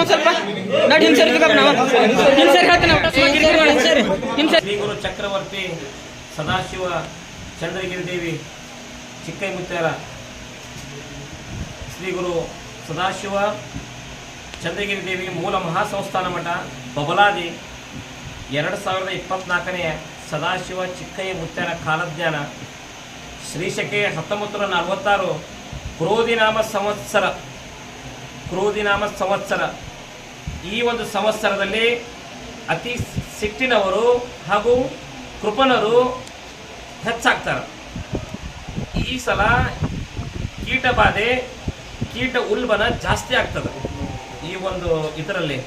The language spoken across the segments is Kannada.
ನಾವು ಸ್ವಲ್ಪ. ನೋಡಿ ಹಿಂಸೆ ನಾವು. ಹಿಂಸೆ ಹೇಳ್ತಾನೆ ಚಕ್ರವರ್ತಿ ಸದಾಶಿವ ಚಂದ್ರಗಿರಿ ದೇವಿ ಚಿಕ್ಕೈ ಮುತ್ಯಾರ ಶ್ರೀ ಗುರು ಸದಾಶಿವ ಚಂದ್ರಗಿರಿ ದೇವಿ ಮೂಲ ಮಹಾಸಂಸ್ಥಾನ ಮಠ ಬಬಲಾದಿ. ಎರಡು ಸಾವಿರದ ಇಪ್ಪತ್ನಾಲ್ಕನೆಯ ಸದಾಶಿವ ಚಿಕ್ಕಯ್ಯ ಮುತ್ತೇರ ಕಾಲಜ್ಞಾನ ಶ್ರೀಶಕೆ ಹತ್ತೊಂಬತ್ತು ನೂರ ನಲವತ್ತಾರು. ಕ್ರೋಧಿನಾಮ ಸಂವತ್ಸರ. ಕ್ರೋಧಿನಾಮ ಸಂವತ್ಸರ. ಈ ಒಂದು ಸಂವತ್ಸರದಲ್ಲಿ ಅತಿ ಸಿಟ್ಟಿನವರು ಹಾಗೂ ಕೃಪಣರು ಹೆಚ್ಚಾಗ್ತಾರೆ. ಈ ಸಲ ಕೀಟ ಬಾಧೆ, ಕೀಟ ಉಲ್ಬನ ಜಾಸ್ತಿ ಆಗ್ತದೆ ಈ ಒಂದು ಇದರಲ್ಲಿ.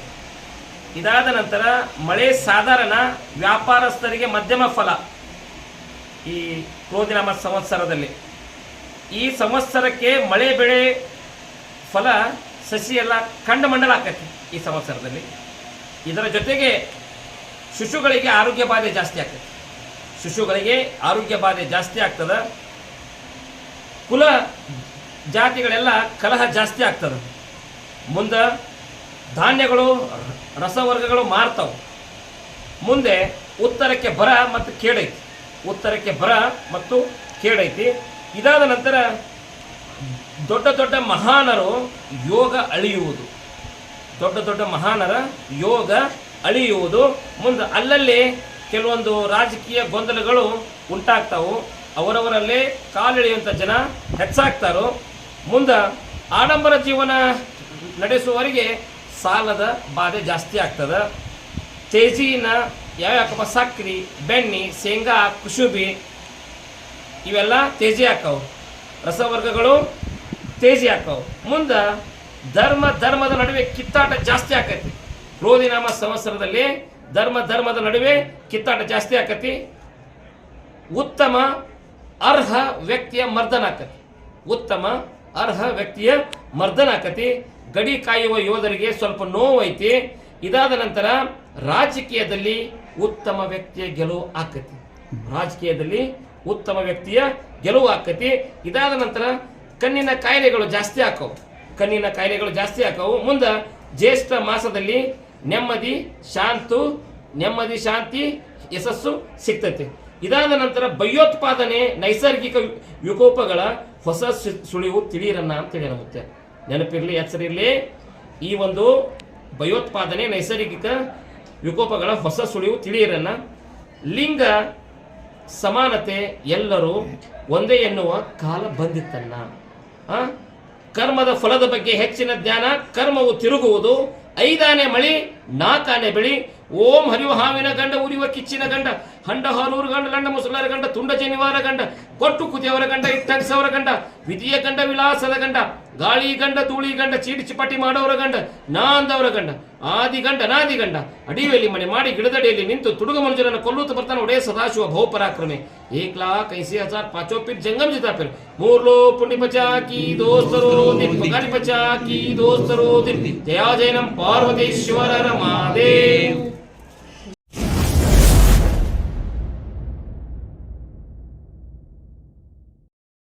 ಇದಾದ ನಂತರ ಮಳೆ ಸಾಧಾರಣ ವ್ಯಾಪಾರಸ್ಥರಿಗೆ ಮಧ್ಯಮ ಫಲ ಈ ಕ್ರೋಧಿನಾಮ ಸಂವತ್ಸರದಲ್ಲಿ. ಈ ಸಂವತ್ಸರಕ್ಕೆ ಮಳೆ ಬೆಳೆ ಫಲ ಸಸಿ ಎಲ್ಲ ಕಂಡ ಮಂಡಲ ಆಕತಿ ಈ ಸಂವತ್ಸರದಲ್ಲಿ. ಇದರ ಜೊತೆಗೆ ಶಿಶುಗಳಿಗೆ ಆರೋಗ್ಯ ಬಾಧೆ ಜಾಸ್ತಿ ಆಗ್ತದೆ ಶಿಶುಗಳಿಗೆ ಆರೋಗ್ಯ ಬಾಧೆ ಜಾಸ್ತಿ ಆಗ್ತದೆ. ಕುಲ ಜಾತಿಗಳೆಲ್ಲ ಕಲಹ ಜಾಸ್ತಿ ಆಗ್ತದೆ. ಮುಂದೆ ಧಾನ್ಯಗಳು, ರಸವರ್ಗಗಳು ಮಾರ್ತವು. ಮುಂದೆ ಉತ್ತರಕ್ಕೆ ಬರ ಮತ್ತು ಕೇಡೈತಿ. ಉತ್ತರಕ್ಕೆ ಬರ ಮತ್ತು ಕೇಡೈತಿ. ಇದಾದ ನಂತರ ದೊಡ್ಡ ದೊಡ್ಡ ಮಹಾನರು ಯೋಗ ಅಳಿಯುವುದು. ದೊಡ್ಡ ದೊಡ್ಡ ಮಹಾನರ ಯೋಗ ಅಳಿಯುವುದು. ಮುಂದೆ ಅಲ್ಲಲ್ಲಿ ಕೆಲವೊಂದು ರಾಜಕೀಯ ಗೊಂದಲಗಳು ಉಂಟಾಗ್ತಾವು. ಅವರವರಲ್ಲೇ ಕಾಲಿಳಿಯುವಂಥ ಜನ ಹೆಚ್ಚಾಗ್ತಾರೋ. ಮುಂದೆ ಆಡಂಬರ ಜೀವನ ನಡೆಸುವವರಿಗೆ ಸಾಲದ ಬಾಧೆ ಜಾಸ್ತಿ ಆಗ್ತದೆ. ತೇಜಿನ ಯಾವ್ಯಾಕಪ್ಪ ಸಕ್ರಿ, ಬೆಣ್ಣೆ, ಶೇಂಗಾ ಕುಸುಬಿ ಇವೆಲ್ಲ ತೇಜಿ ಹಾಕವು ರಸವರ್ಗಗಳು ತೇಜಿ ಹಾಕವು ಮುಂದೆ ಧರ್ಮ, ಧರ್ಮದ ನಡುವೆ ಕಿತ್ತಾಟ ಜಾಸ್ತಿ ಆಕತಿ. ಕ್ರೋಧಿನಾಮ ಸಂವತ್ಸರದಲ್ಲಿ ಧರ್ಮ, ಧರ್ಮದ ನಡುವೆ ಕಿತ್ತಾಟ ಜಾಸ್ತಿ ಆಕತಿ. ಉತ್ತಮ ಅರ್ಹ ವ್ಯಕ್ತಿಯ ಮರ್ದನ ಆಕತಿ. ಉತ್ತಮ ಅರ್ಹ ವ್ಯಕ್ತಿಯ ಮರ್ದನ ಆಕತಿ. ಗಡಿ ಕಾಯುವ ಯೋಧರಿಗೆ ಸ್ವಲ್ಪ ನೋವು ಐತಿ ಇದಾದ ನಂತರ ರಾಜಕೀಯದಲ್ಲಿ ಉತ್ತಮ ವ್ಯಕ್ತಿಯ ಗೆಲುವು ಆಕತಿ. ರಾಜಕೀಯದಲ್ಲಿ ಉತ್ತಮ ವ್ಯಕ್ತಿಯ ಗೆಲುವು ಆಕತಿ. ಇದಾದ ನಂತರ ಕಣ್ಣಿನ ಕಾಯಿಲೆಗಳು ಜಾಸ್ತಿ ಆಕವು. ಕಣ್ಣಿನ ಕಾಯಿಲೆಗಳು ಜಾಸ್ತಿ ಆಕವು. ಮುಂದೆ ಜ್ಯೇಷ್ಠ ಮಾಸದಲ್ಲಿ ನೆಮ್ಮದಿ, ಶಾಂತು, ನೆಮ್ಮದಿ, ಶಾಂತಿ, ಯಶಸ್ಸು ಸಿಗ್ತೈತಿ ಇದಾದ ನಂತರ ಭಯೋತ್ಪಾದನೆ, ನೈಸರ್ಗಿಕ ವಿಕೋಪಗಳ ಹೊಸ ಸುಳಿವು ತಿಳಿಯಿರನ್ನ ಅಂತ ಹೇಳಿ ನಗುತ್ತೆ ನೆನಪಿರಲಿ ಎಚ್ಚರಿರಲಿ ಈ ಒಂದು ಭಯೋತ್ಪಾದನೆ, ನೈಸರ್ಗಿಕ ವಿಕೋಪಗಳ ಹೊಸ ಸುಳಿವು ತಿಳಿಯಿರನ್ನ. ಲಿಂಗ ಸಮಾನತೆ ಎಲ್ಲರೂ ಒಂದೇ ಎನ್ನುವ ಕಾಲ ಬಂದಿತ್ತನ್ನ? ಕರ್ಮದ ಫಲದ ಬಗ್ಗೆ ಹೆಚ್ಚಿನ ಜ್ಞಾನ, ಕರ್ಮವು ತಿರುಗುವುದು, ಐದಾನೆ ಮಳಿ ನಾಲ್ಕಾನೆ ಬೆಳಿ, ಓಂ ಹರಿವ ಹಾವಿನ ಗಂಡ ಉರಿಯುವ ಕಿಚ್ಚಿನ ಗಂಡ, ಹಂಡ ಹಾರೂರು ಗಂಡ ಗಂಡ ಮುಸಲಾರ ಗಂಡ, ತುಂಡ ಜನಿವಾರ ಗಂಡ, ಕೊಟ್ಟು ಕುದಿಯವರ ಗಂಡ, ಇಟ್ಟಗಿಸವರ ಗಂಡ, ವಿಧಿಯ ಗಂಡ, ವಿಲಾಸದ ಗಂಡ, ಗಾಳಿ ಗಂಡ ತೂಳಿ ಗಂಡ ಚೀಟಿ ಚಿಪಾಟಿ ಮಾಡೋರ ಗಂಡ, ನಾಂದವರ ಗಂಡ ಆದಿ ಅನಾದಿಗಂಡ ನಾದಿ ಗಂಡ ಅಡಿಯಲ್ಲಿ ಮನೆ ಮಾಡಿ ಗಿಡದಡಿಯಲ್ಲಿ ನಿಂತು ತುಡುಗ ಮನುಜರನ್ನು ಕೊಲ್ಲುತ್ತ ಬರ್ತಾನೆ ಒಡೆಯ ಸದಾಶಿವ ಬಹುಪರಾಕ್ರಮೆ ಏಕ್ ಲಾಖ ಐಸಿ ಹಜಾರ್ ಪಾಚೋ ಜಂಗಮ್ ಜಿತಾಪಿರ್. ಮೂರ್ಲೋ ಪುಣ್ಯ ಪಚಾಕಿ ದೋಸ್ತರೋ ದಿನ್, ಪಗಾರಿ ಪಚಾಕಿ ದೋಸ್ತರೋ ದಿನ್. ಜಯಾ ಜಯನಂ ಪಾರ್ವತೇಶ್ವರರ ಮಾದೇವ್